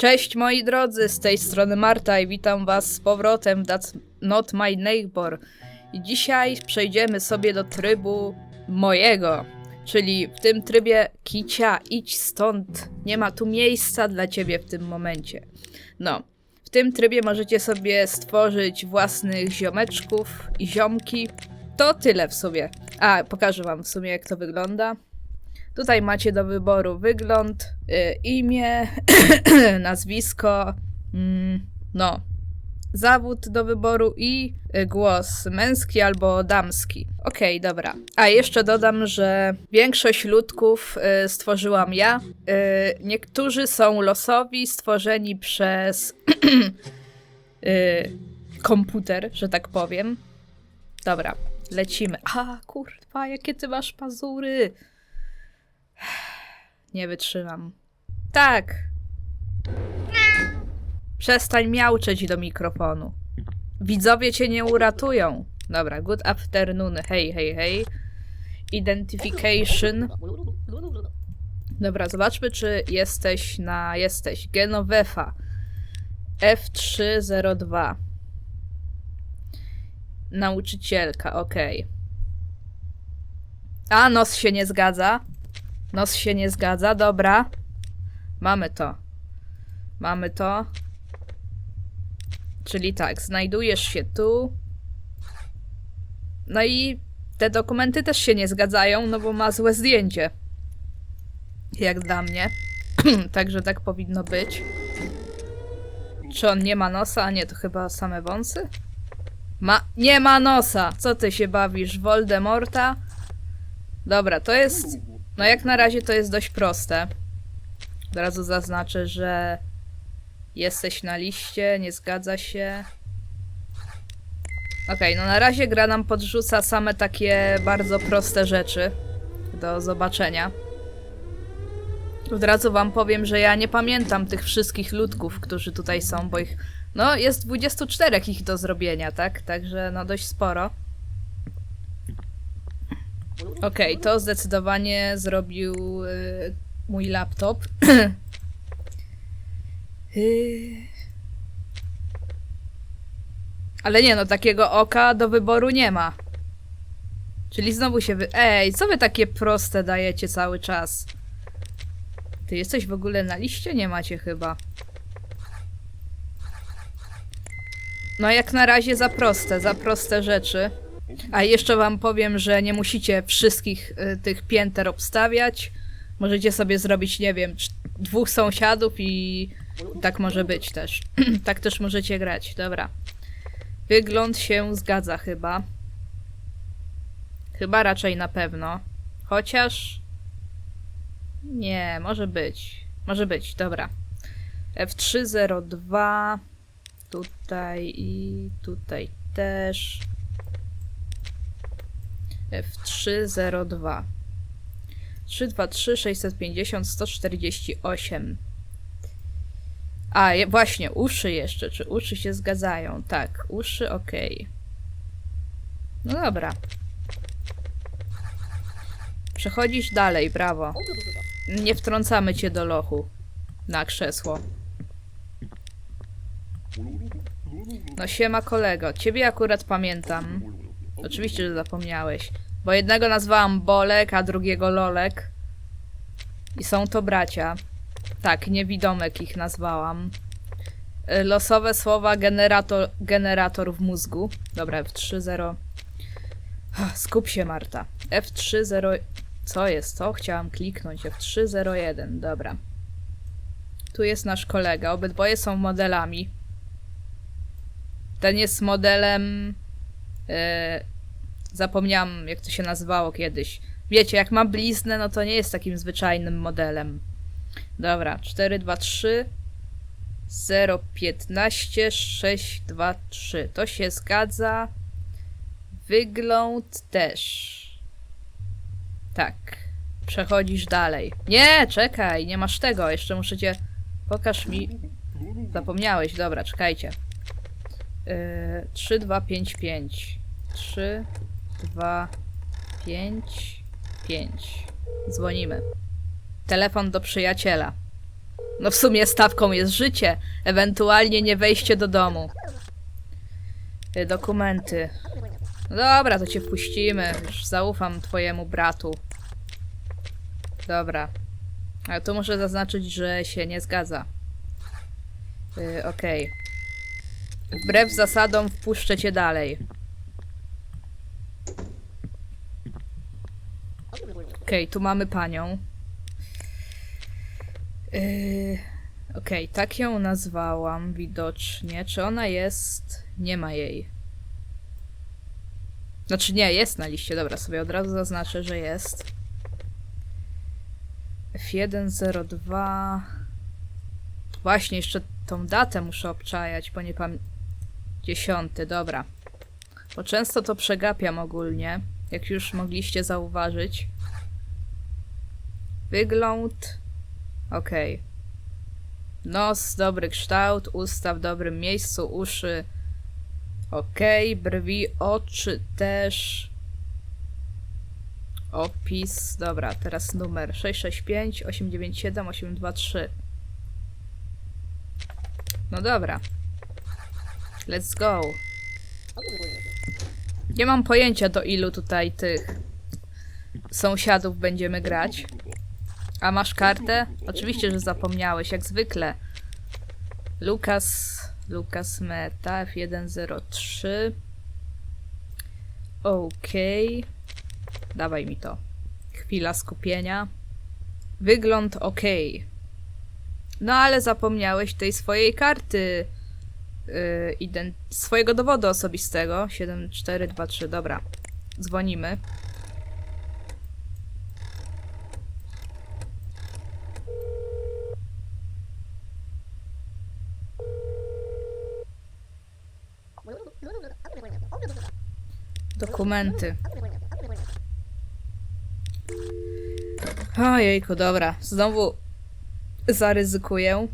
Cześć moi drodzy, z tej strony Marta i witam was z powrotem w That's Not My Neighbor. I dzisiaj przejdziemy sobie do trybu mojego, czyli w tym trybie Kicia, idź stąd, nie ma tu miejsca dla ciebie w tym momencie. No, w tym trybie możecie sobie stworzyć własnych ziomeczków i ziomki. To tyle w sumie. A, pokażę wam w sumie jak to wygląda. Tutaj macie do wyboru wygląd, y, imię, nazwisko, mm, no, zawód do wyboru i y, głos męski albo damski. Okej, dobra. A jeszcze dodam, że większość ludków y, stworzyłam ja. Niektórzy są losowi, stworzeni przez komputer, że tak powiem. Dobra, lecimy. A, kurwa, jakie ty masz pazury! Nie wytrzymam. Tak. Przestań miauczeć do mikrofonu. Widzowie cię nie uratują. Dobra, good afternoon. Hej, hej, hej. Identification. Dobra, zobaczmy, czy jesteś na. Jesteś. Genovefa. F302. Nauczycielka, okej. A, nos się nie zgadza. Nos się nie zgadza, dobra. Mamy to. Mamy to. Czyli tak, znajdujesz się tu. No i te dokumenty też się nie zgadzają, no bo ma złe zdjęcie. Jak dla mnie. Także tak powinno być. Czy on nie ma nosa? A nie, to chyba same wąsy? Ma... Nie ma nosa! Co ty się bawisz? Voldemorta? Dobra, to jest... No jak na razie to jest dość proste. Od razu zaznaczę, że jesteś na liście, nie zgadza się. Okej, no na razie gra nam podrzuca same takie bardzo proste rzeczy do zobaczenia. Od razu wam powiem, że ja nie pamiętam tych wszystkich ludków, którzy tutaj są, bo ich... No, jest 24 ich do zrobienia, tak? Także no dość sporo. Okej, to zdecydowanie zrobił y, mój laptop. Y. Ale nie no, takiego oka do wyboru nie ma. Czyli znowu się wy... Ej, co wy takie proste dajecie cały czas? Ty jesteś w ogóle na liście? Nie macie chyba. No jak na razie za proste, za proste rzeczy. A jeszcze wam powiem, że nie musicie wszystkich y, tych pięter obstawiać. Możecie sobie zrobić, nie wiem, dwóch sąsiadów i tak może być też. tak też możecie grać, dobra. Wygląd się zgadza chyba. Chyba raczej na pewno. Chociaż... Nie, może być. Może być, dobra. F302. Tutaj i tutaj też. F302. 323 650 148. A, je, właśnie, uszy jeszcze. Czy uszy się zgadzają? Tak, uszy ok. No dobra. Przechodzisz dalej, brawo. Nie wtrącamy cię do lochu. Na krzesło. No siema kolego, ciebie akurat pamiętam. Oczywiście, że zapomniałeś. Bo jednego nazwałam Bolek, a drugiego Lolek. I są to bracia. Tak, niewidomek ich nazwałam. Y, Losowe słowa generator, generator w mózgu. Dobra, F30. Ah, Skup się, Marta. F30. Co jest? Co? Chciałam kliknąć. F301. Dobra. Tu jest nasz kolega. Obydwoje są modelami. Ten jest modelem. Yy, zapomniałam, jak to się nazywało kiedyś. Wiecie, jak ma bliznę, no to nie jest takim zwyczajnym modelem. Dobra, 4, 2, 3, 0, 15, 6, 2, 3. To się zgadza. Wygląd też. Tak. Przechodzisz dalej. Nie, czekaj, nie masz tego. Jeszcze muszę cię. Pokaż mi. Zapomniałeś, dobra, czekajcie. Yy, 3, 2, 5, 5. 3, 2, 5, 5. Dzwonimy. Telefon do przyjaciela. No w sumie stawką jest życie, ewentualnie nie wejście do domu. Y, Dokumenty. Dobra, to cię wpuścimy. Już zaufam twojemu bratu. Dobra. Ale tu muszę zaznaczyć, że się nie zgadza. Yy, Okej. Wbrew zasadom wpuszczę cię dalej. Okej, tu mamy panią. Yy, Okej, tak ją nazwałam widocznie. Czy ona jest? Nie ma jej. Znaczy nie, jest na liście. Dobra, sobie od razu zaznaczę, że jest. F102. Właśnie, jeszcze tą datę muszę obczajać, bo nie pamiętam. Dziesiąty, dobra. Bo często to przegapiam ogólnie, jak już mogliście zauważyć. Wygląd. Okej. Nos, dobry kształt, usta w dobrym miejscu, uszy. Okej, brwi, oczy też. Opis. Dobra, teraz numer 665 897 823. No dobra. Let's go. Nie mam pojęcia do ilu tutaj tych sąsiadów będziemy grać. A masz kartę? Oczywiście, że zapomniałeś, jak zwykle. Lukas, Lukas Meta F103. Okej. Dawaj mi to. Chwila skupienia. Wygląd ok. No ale zapomniałeś tej swojej karty. Yy, swojego dowodu osobistego. 7423, dobra. Dzwonimy. Dokumenty. Ojejku, dobra. Znowu zaryzykuję.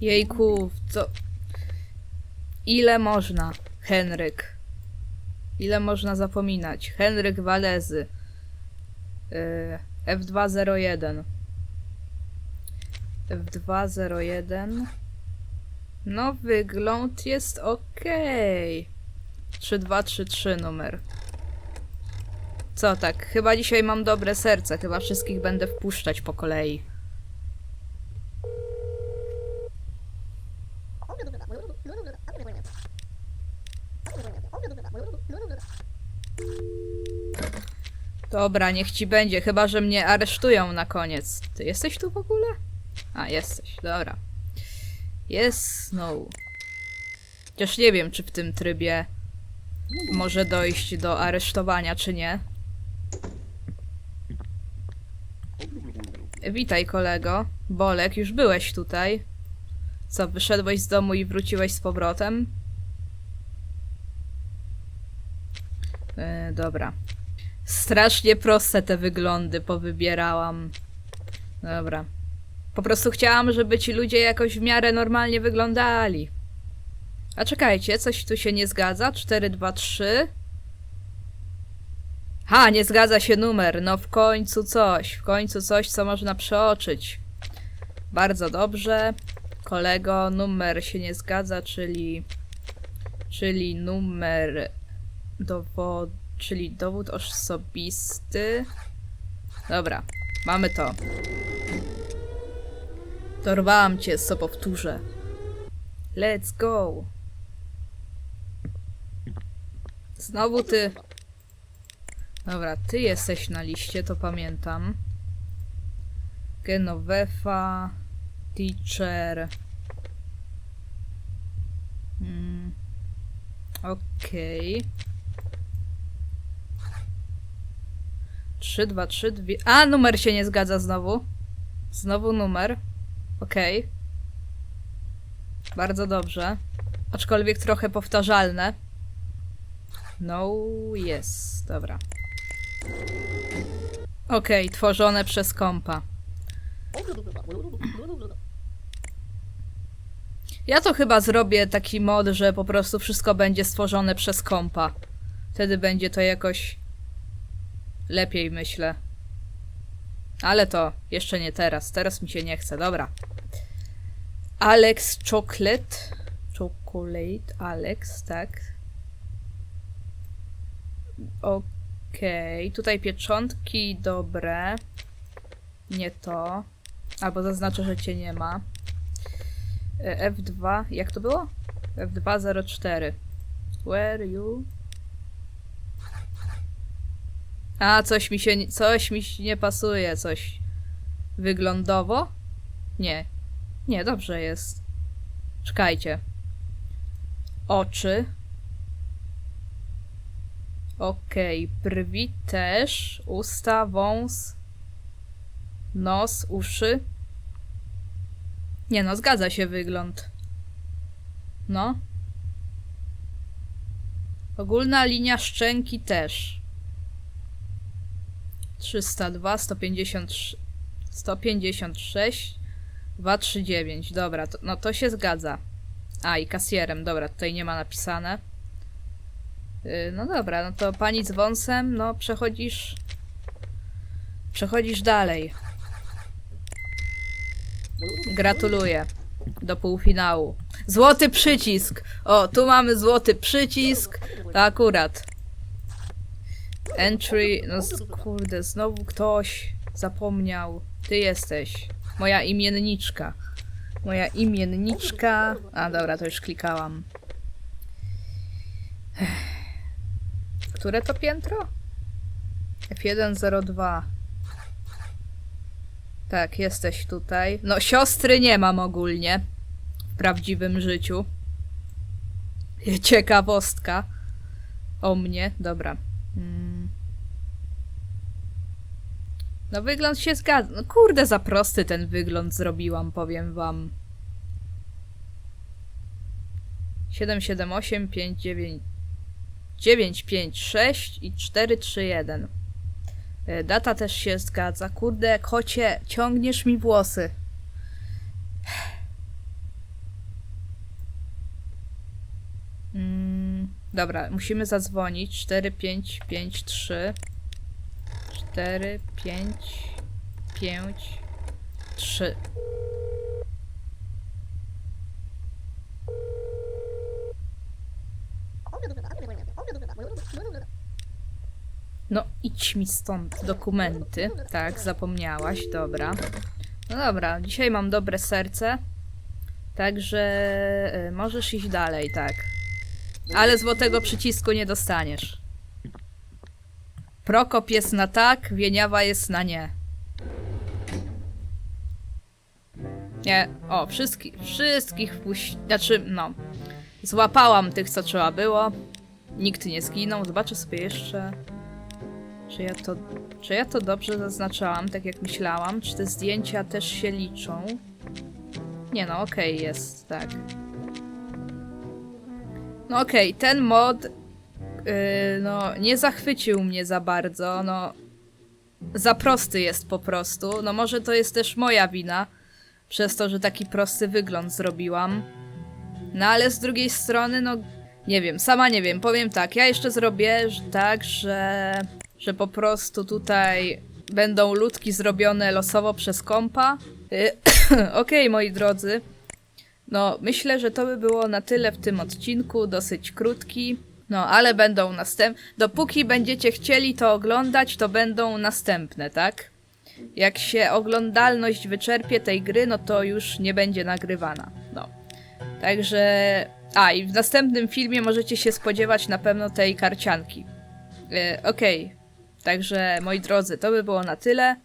Jejku, co... Ile można, Henryk? Ile można zapominać? Henryk Walezy. Yy, F201. F201. No, wygląd jest ok. 3233 numer. Co tak? Chyba dzisiaj mam dobre serce. Chyba wszystkich będę wpuszczać po kolei. Dobra, niech ci będzie, chyba że mnie aresztują na koniec. Ty jesteś tu w ogóle? A, jesteś, dobra. Jest, no. Chociaż nie wiem, czy w tym trybie może dojść do aresztowania, czy nie. Witaj, kolego. Bolek, już byłeś tutaj. Co, wyszedłeś z domu i wróciłeś z powrotem? Yy, dobra. Strasznie proste te wyglądy powybierałam. Dobra. Po prostu chciałam, żeby ci ludzie jakoś w miarę normalnie wyglądali. A czekajcie, coś tu się nie zgadza. 4, 2, 3. Ha, nie zgadza się numer. No w końcu coś. W końcu coś, co można przeoczyć. Bardzo dobrze. Kolego, numer się nie zgadza, czyli... Czyli numer dowodu, czyli dowód osobisty. Dobra, mamy to. Dorwałam cię, co powtórzę. Let's go. Znowu ty. Dobra, ty jesteś na liście, to pamiętam. Genovefa, teacher. Hmm. Okej. 3, 2, 3, 2. A, numer się nie zgadza znowu. Znowu numer. Okej. Bardzo dobrze. Aczkolwiek trochę powtarzalne. No, yes. Dobra. Okej, tworzone przez kompa. Ja to chyba zrobię taki mod, że po prostu wszystko będzie stworzone przez kompa. Wtedy będzie to jakoś lepiej, myślę. Ale to jeszcze nie teraz. Teraz mi się nie chce. Dobra. Alex Chocolate. Chocolate. Alex, tak. Okej. Tutaj pieczątki dobre. Nie to. Albo zaznaczę, że cię nie ma. E, F2. Jak to było? F204. Where you? A, coś mi się, coś mi się nie pasuje, coś wyglądowo? Nie. Nie, dobrze jest. Czekajcie. Oczy. Okej, brwi też, usta, wąs, nos, uszy. Nie no, zgadza się wygląd. No. Ogólna linia szczęki też. 302, 153, 156, 239. Dobra, to, no to się zgadza. A, i kasjerem, dobra, tutaj nie ma napisane. Yy, no dobra, no to pani z wąsem, no przechodzisz. Przechodzisz dalej. Gratuluję. Do półfinału. Złoty przycisk! O, tu mamy złoty przycisk. To akurat. Entry. No kurde, znowu ktoś zapomniał. Ty jesteś. Moja imienniczka. Moja imienniczka. A dobra, to już klikałam. Które to piętro? F102. Tak, jesteś tutaj. No, siostry nie mam ogólnie. W prawdziwym życiu. Ciekawostka. O mnie, dobra. Mm. No, wygląd się zgadza. No, kurde, za prosty ten wygląd zrobiłam, powiem wam. 778 59 956 i 431. E, Data też się zgadza. Kurde, kocie, ciągniesz mi włosy. Mm, dobra, musimy zadzwonić. 4, 5, 5, 3. 4, 5, 5, 3. No, idź mi stąd. Dokumenty. Tak, zapomniałaś, dobra. No dobra, dzisiaj mam dobre serce. Także y, możesz iść dalej, tak. Ale złotego przycisku nie dostaniesz. Prokop jest na tak, Wieniawa jest na nie. Nie, o, wszystkich, wszystkich wpuść... Znaczy, no. Złapałam tych, co trzeba było. Nikt nie zginął. Zobaczę sobie jeszcze... Czy ja to, czy ja to dobrze zaznaczałam, tak jak myślałam? Czy te zdjęcia też się liczą? Nie no, okej jest, tak. No okej, ten mod yy, no nie zachwycił mnie za bardzo, no za prosty jest po prostu. No może to jest też moja wina, przez to, że taki prosty wygląd zrobiłam. No ale z drugiej strony, no nie wiem, sama nie wiem, powiem tak, ja jeszcze zrobię tak, że, że po prostu tutaj będą ludki zrobione losowo przez kompa. Y, Okej, moi drodzy. No, myślę, że to by było na tyle w tym odcinku, dosyć krótki. No, ale będą następne. Dopóki będziecie chcieli to oglądać, to będą następne, tak? Jak się oglądalność wyczerpie tej gry, no to już nie będzie nagrywana. No. Także. A, i w następnym filmie możecie się spodziewać na pewno tej karcianki. E, Okej. Także, moi drodzy, to by było na tyle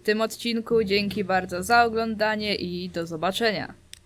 w tym odcinku. Dzięki bardzo za oglądanie i do zobaczenia.